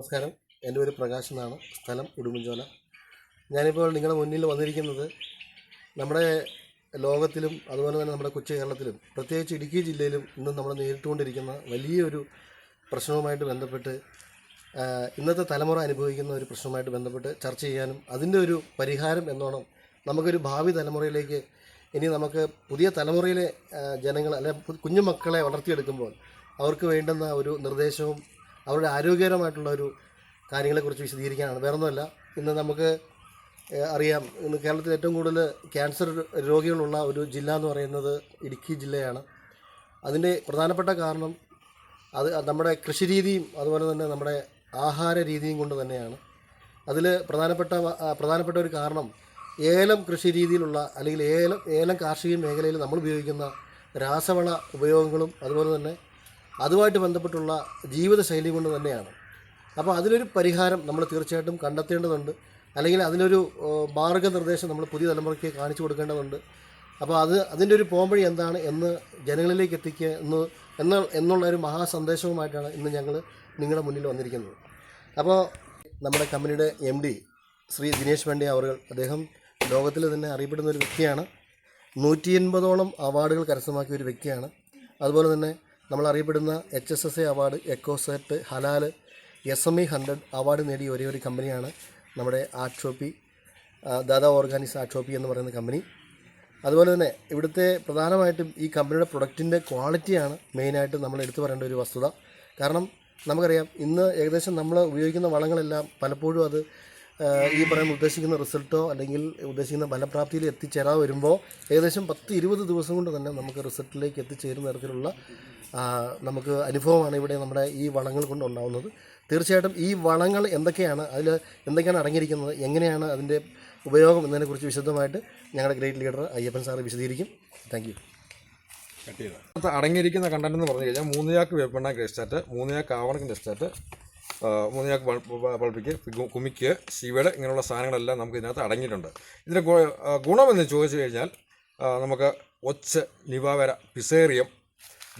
നമസ്കാരം. എന്റെ പേര് പ്രകാശ് എന്നാണ്. സ്ഥലം ഉടുമ്പൻചോല. ഞാനിപ്പോൾ നിങ്ങളുടെ മുന്നിൽ വന്നിരിക്കുന്നത് നമ്മുടെ ലോകത്തിലും അതുപോലെ തന്നെ നമ്മുടെ കൊച്ചു കേരളത്തിലും പ്രത്യേകിച്ച് ഇടുക്കി ജില്ലയിലും ഇന്നും നമ്മൾ നേരിട്ടുകൊണ്ടിരിക്കുന്ന വലിയൊരു പ്രശ്നവുമായിട്ട് ബന്ധപ്പെട്ട് ഇന്നത്തെ തലമുറ അനുഭവിക്കുന്ന ഒരു പ്രശ്നവുമായിട്ട് ബന്ധപ്പെട്ട് ചർച്ച ചെയ്യാനും അതിന്റെ ഒരു പരിഹാരം എന്നോണം നമുക്കൊരു ഭാവി തലമുറയിലേക്ക് ഇനി നമുക്ക് പുതിയ തലമുറയിലെ ജനങ്ങൾ അല്ലെ കുഞ്ഞുമക്കളെ വളർത്തിയെടുക്കുമ്പോൾ അവർക്ക് വേണ്ടുന്ന ഒരു നിർദ്ദേശവും അവരുടെ ആരോഗ്യകരമായിട്ടുള്ള ഒരു കാര്യങ്ങളെക്കുറിച്ച് വിശദീകരിക്കാനാണ്. വേറൊന്നുമല്ല ഇന്ന് നമുക്ക് അറിയാം ഇന്ന് കേരളത്തിൽ ഏറ്റവും കൂടുതൽ ക്യാൻസർ രോഗികളുള്ള ഒരു ജില്ല എന്ന് പറയുന്നത് ഇടുക്കി ജില്ലയാണ്. അതിന്റെ പ്രധാനപ്പെട്ട കാരണം അത് നമ്മുടെ കൃഷി രീതിയും അതുപോലെ തന്നെ നമ്മുടെ ആഹാര രീതിയും കൊണ്ട് തന്നെയാണ്. അതിൽ പ്രധാനപ്പെട്ട പ്രധാനപ്പെട്ട ഒരു കാരണം ഏലം കൃഷി രീതിയിലുള്ള അല്ലെങ്കിൽ ഏലം ഏലം കാർഷിക മേഖലയിൽ നമ്മൾ ഉപയോഗിക്കുന്ന രാസവള ഉപയോഗങ്ങളും അതുപോലെ തന്നെ അതുമായിട്ട് ബന്ധപ്പെട്ടുള്ള ജീവിതശൈലി കൊണ്ട് തന്നെയാണ്. അപ്പോൾ അതിനൊരു പരിഹാരം നമ്മൾ തീർച്ചയായിട്ടും കണ്ടെത്തേണ്ടതുണ്ട്. അല്ലെങ്കിൽ അതിനൊരു മാർഗനിർദ്ദേശം നമ്മൾ പുതിയ തലമുറയ്ക്ക് കാണിച്ചു കൊടുക്കേണ്ടതുണ്ട്. അപ്പോൾ അത് അതിന്റെ ഒരു പോംവഴി എന്താണ് എന്ന് ജനങ്ങളിലേക്ക് എത്തിക്കുക എന്ന് എന്ന എന്നുള്ള ഒരു മഹാസന്ദേശവുമായിട്ടാണ് ഇന്ന് ഞങ്ങൾ നിങ്ങളുടെ മുന്നിൽ വന്നിരിക്കുന്നത്. അപ്പോൾ നമ്മുടെ കമ്പനിയുടെ എം ഡി ശ്രീ ദിനേശ് പാണ്ഡ്യ അവർ അദ്ദേഹം ലോകത്തിൽ തന്നെ അറിയപ്പെടുന്ന ഒരു വ്യക്തിയാണ്. നൂറ്റി എൺപതോളം അവാർഡുകൾ കരസ്ഥമാക്കിയ ഒരു വ്യക്തിയാണ്. അതുപോലെ തന്നെ നമ്മൾ അറിയപ്പെടുന്ന H S S A award Ecocert Halaal S M E hundred award നേടിയ ഒരേ ഒരു കമ്പനിയാണ് നമ്മുടെ ആർട്ട് ഷോപ്പി ആ, ദാദാ ഓർഗാനിക്സ് ആർട്ട് ഷോപ്പി എന്ന് പറയുന്ന കമ്പനി. അതുപോലെ തന്നെ ഇവിടുത്തെ പ്രധാനമായിട്ടും ഈ കമ്പനിയുടെ പ്രൊഡക്റ്റിന്റെ ക്വാളിറ്റിയാണ് മെയിനായിട്ട് നമ്മൾ എടുത്തു പറയേണ്ട ഒരു വസ്തുത. കാരണം നമുക്കറിയാം ഇന്ന് ഏകദേശം നമ്മൾ ഉപയോഗിക്കുന്ന വളങ്ങളെല്ലാം പലപ്പോഴും അത് ഈ പറയുന്ന ഉദ്ദേശിക്കുന്ന റിസൾട്ടോ അല്ലെങ്കിൽ ഉദ്ദേശിക്കുന്ന ഫലപ്രാപ്തിയിൽ എത്തിച്ചേരാ വരുമ്പോൾ ഏകദേശം പത്ത് ഇരുപത് ദിവസം കൊണ്ട് തന്നെ നമുക്ക് റിസൾട്ടിലേക്ക് എത്തിച്ചേരുന്ന തരത്തിലുള്ള നമുക്ക് അനുഭവമാണ് ഇവിടെ നമ്മുടെ ഈ വളങ്ങൾ കൊണ്ട് ഉണ്ടാകുന്നത് തീർച്ചയായിട്ടും ഈ വളങ്ങൾ എന്തൊക്കെയാണ് അതിൽ എന്തൊക്കെയാണ് അടങ്ങിയിരിക്കുന്നത് എങ്ങനെയാണ് അതിന്റെ ഉപയോഗം എന്നതിനെക്കുറിച്ച് വിശദമായിട്ട് ഞങ്ങളുടെ ഗ്രേറ്റ് ലീഡർ അയ്യപ്പൻ സാറ് വിശദീകരിക്കും. താങ്ക് യു അടങ്ങിയിരിക്കുന്ന കണ്ടന്റ് എന്ന് പറഞ്ഞു കഴിഞ്ഞാൽ മൂന്ന് ചാക്ക് വേപ്പെണ്ണ മൂന്നുചാക്ക് മൂന്ന് ചാക്ക് മൂന്നുചാക്ക് എസ്റ്റേറ്റ് മൂന്ന് ചാക്ക് പൾ- പൾപ്പിക്ക് കുമിക്ക് ശിവട് ഇങ്ങനെയുള്ള സാധനങ്ങളെല്ലാം നമുക്ക് ഇതിനകത്ത് അടങ്ങിയിട്ടുണ്ട്. ഇതിന്റെ ഗുണമെന്ന് ചോദിച്ചു കഴിഞ്ഞാൽ നമുക്ക് ഒച്ച് നിവാവര പിസേറിയം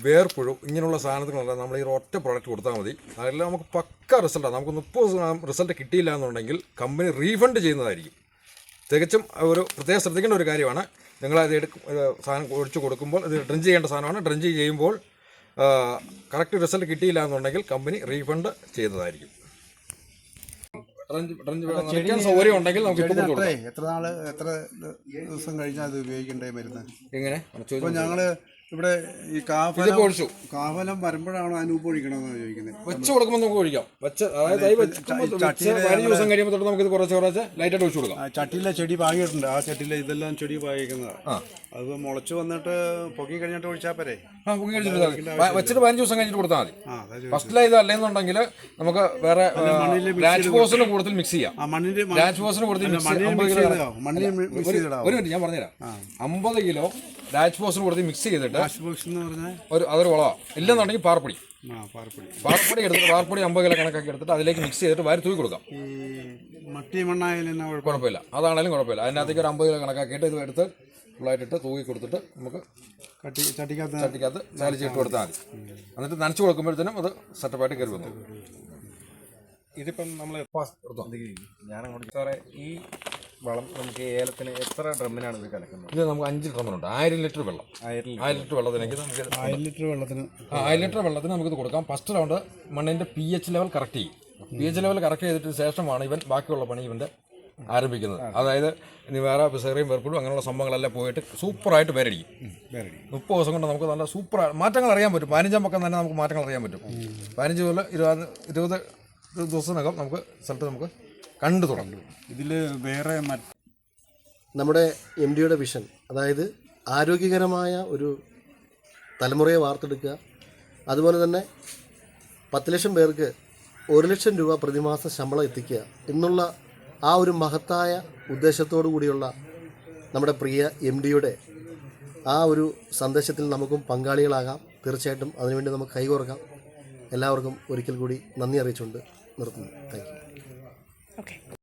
വേർപ്പുഴു ഇങ്ങനെയുള്ള സാധനത്തിനുള്ള നമ്മൾ ഈ ഒറ്റ പ്രോഡക്റ്റ് കൊടുത്താൽ മതി. അതെല്ലാം നമുക്ക് പക്ക റിസൾട്ടാണ് നമുക്ക് മുപ്പത് ദിവസം റിസൾട്ട് കിട്ടിയില്ല എന്നുണ്ടെങ്കിൽ കമ്പനി റീഫണ്ട് ചെയ്യുന്നതായിരിക്കും. തികച്ചും ഒരു പ്രത്യേകം ശ്രദ്ധിക്കേണ്ട ഒരു കാര്യമാണ്. നിങ്ങൾ അത് എടുക്കും സാധനം ഒഴിച്ച് കൊടുക്കുമ്പോൾ ഇത് ഡ്രിഞ്ച് ചെയ്യേണ്ട സാധനമാണ്. ഡ്രിഞ്ച് ചെയ്യുമ്പോൾ കറക്റ്റ് റിസൾട്ട് കിട്ടിയില്ല എന്നുണ്ടെങ്കിൽ കമ്പനി റീഫണ്ട് ചെയ്യുന്നതായിരിക്കും സൗകര്യം ഉണ്ടെങ്കിൽ നമുക്ക് എത്ര നാൾ എത്ര ദിവസം കഴിഞ്ഞാൽ അത് ഉപയോഗിക്കണ്ടേ മരുന്ന്? എങ്ങനെ? ഞങ്ങൾ ഇവിടെ ഈ കാഫലം ഒഴിച്ചു. കാഫലം വരുമ്പോഴാണോ അനൂപ്പ് ഒഴിക്കണമെന്നാണ് ചോദിക്കുന്നത്? വെച്ച് കൊടുക്കുമ്പോൾ നമുക്ക് ഒഴിക്കാം. വെച്ച് അതായത് തൈ പതിനഞ്ച് ദിവസം കഴിയുമ്പോൾ തൊട്ട് നമുക്ക് ഇത് കുറച്ച് കുറച്ച് ലൈറ്റായിട്ട് ഒഴിച്ചു കൊടുക്കാം. ചട്ടിയിലെ ചെടി പാകിയിട്ടുണ്ട്. ആ ചട്ടിയിലെ ഇതെല്ലാം ചെടി പാകിക്കുന്നതാണ് അത് മുളച്ച് വന്നിട്ട് പൊക്കി കഴിഞ്ഞിട്ട് ഒഴിച്ചാൽ പോരെ? ആ പൊക്കി കഴിഞ്ഞിട്ട് വെച്ചിട്ട് പതിനഞ്ച് ദിവസം കഴിഞ്ഞിട്ട് കൊടുത്താൽ മതി. ഫസ്റ്റിലെ ഇത് അല്ലെന്നുണ്ടെങ്കിൽ നമുക്ക് വേറെ പോസിന് കൂടുതൽ മിക്സ് ചെയ്യാം. ലാച്ച് കൂടുതൽ ഒരു മിനിറ്റ് ഞാൻ പറഞ്ഞുതരാം. അമ്പത് കിലോ ലാച്ച് ബോക്സിൽ കൊടുത്ത് മിക്സ് ചെയ്തിട്ട് ബോക്സ് എന്ന് പറഞ്ഞാൽ ഒരു അതൊരു വളമാണ് ഇല്ലെന്നുണ്ടെങ്കിൽ പാർപ്പൊടി ആ പാറപ്പൊടി. പാർപ്പൊടി എടുത്തിട്ട് പാർപ്പൊടി അമ്പത് കിലോ കണക്കാക്കി എടുത്തിട്ട് അതിലേക്ക് മിക്സ് ചെയ്തിട്ട് വാരി തൂക്കി കൊടുക്കാം. ഈ മട്ടി മണ്ണായാലും കുഴപ്പമില്ല. അതാണെങ്കിലും കുഴപ്പമില്ല. അതിനകത്തേക്ക് ഒരു അമ്പത് കിലോ കണക്കാക്കിയിട്ട് ഇത് എടുത്ത് ഫുള്ളായിട്ടിട്ട് തൂക്കി കൊടുത്തിട്ട് നമുക്ക് കട്ടി ചട്ടിക്കകത്ത് ചട്ടിക്കകത്ത് കൊടുത്താൽ മതി. എന്നിട്ട് നനച്ചു കൊടുക്കുമ്പോഴത്തേനും അത് സെറ്റപ്പായിട്ട് കയറി വന്നു. ഇതിപ്പം നമ്മൾ ഞാൻ സാറേ ഈ വളം നമുക്ക് ഏലത്തിന് എത്ര ഡ്രമ്മിനാണ് ഇത് കലക്കുന്നത്? ഇത് നമുക്ക് അഞ്ച് ഡ്രമ്മിനുണ്ട്. ആയിരം ലിറ്റർ വെള്ളം. ആയിരം ആയിരം ലിറ്റർ വെള്ളത്തിലേക്ക് നമുക്ക് ആയിരം ലിറ്റർ വെള്ളത്തിന് ആ, ആയിരം ലിറ്റർ വെള്ളത്തിന് നമുക്കിത് കൊടുക്കാം. ഫസ്റ്റ് റൗണ്ട് മണ്ണിന്റെ പി എച്ച് ലെവൽ കറക്റ്റ് ചെയ്യും. പി എച്ച് ലെവൽ കറക്റ്റ് ചെയ്തിട്ട് ശേഷമാണ് ഇവൻ ബാക്കിയുള്ള പണി ഇവന്റെ ആരംഭിക്കുന്നത്. അതായത് ഇനി വേറെ പിസേറിയും വെറുപ്പും അങ്ങനെയുള്ള സംഭവങ്ങളെല്ലാം പോയിട്ട് സൂപ്പറായിട്ട് പേരടിക്കും മുപ്പത് ദിവസം കൊണ്ട് നമുക്ക് നല്ല സൂപ്പർ മാറ്റങ്ങൾ അറിയാൻ പറ്റും. പതിനഞ്ചാം പക്കം തന്നെ നമുക്ക് മാറ്റങ്ങൾ അറിയാൻ പറ്റും. പതിനഞ്ച് മുതൽ ഇരുപത് ഇരുപത് ദിവസത്തിനകം നമുക്ക് സ്ഥലത്ത് നമുക്ക് കണ്ടു തുടങ്ങി. ഇതിൽ വേറെ നമ്മുടെ എം ഡിയുടെ വിഷൻ അതായത് ആരോഗ്യകരമായ ഒരു തലമുറയെ വാർത്തെടുക്കുക. അതുപോലെ തന്നെ പത്ത് ലക്ഷം പേർക്ക് ഒരു ലക്ഷം രൂപ പ്രതിമാസ ശമ്പളം എത്തിക്കുക എന്നുള്ള ആ ഒരു മഹത്തായ ഉദ്ദേശത്തോടു കൂടിയുള്ള നമ്മുടെ പ്രിയ എം ഡിയുടെ ആ ഒരു സന്ദേശത്തിൽ നമുക്കും പങ്കാളികളാകാം. തീർച്ചയായിട്ടും അതിനുവേണ്ടി നമുക്ക് കൈകോർക്കാം. എല്ലാവർക്കും ഒരിക്കൽ കൂടി നന്ദി അറിയിച്ചുകൊണ്ട് നിർത്തുന്നു. Thank you Okay.